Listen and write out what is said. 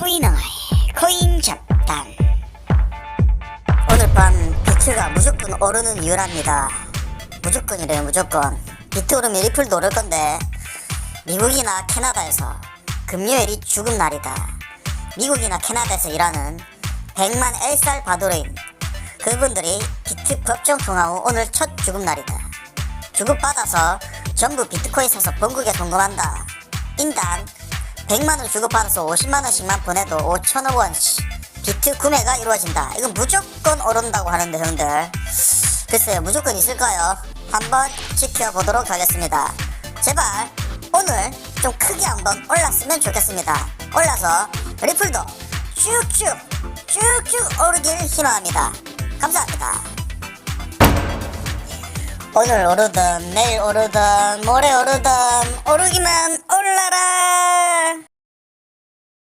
코인의 코인 잡단. 오늘 밤 비트가 무조건 오르는 이유랍니다. 무조건이래요 무조건. 비트 오르면 리플도 오를 건데 미국이나 캐나다에서 금요일이 죽음 날이다. 미국이나 캐나다에서 일하는 100만 엘살바도르인. 그분들이 비트 법정 통화 후 오늘 첫 죽음 날이다. 주급받아서 전부 비트코인 사서 본국에 송금한다. 인당 100만원 주급받아서 50만원씩만 보내도 5천억 원씩 비트 구매가 이루어진다. 이건 무조건 오른다고 하는데 형들. 글쎄요 무조건 있을까요? 한번 지켜보도록 하겠습니다. 제발 오늘 좀 크게 한번 올랐으면 좋겠습니다. 올라서 리플도 쭉쭉 쭉쭉 오르길 희망합니다. 감사합니다. 오늘 오르든 내일 오르든 모레 오르든 오르기만 올라라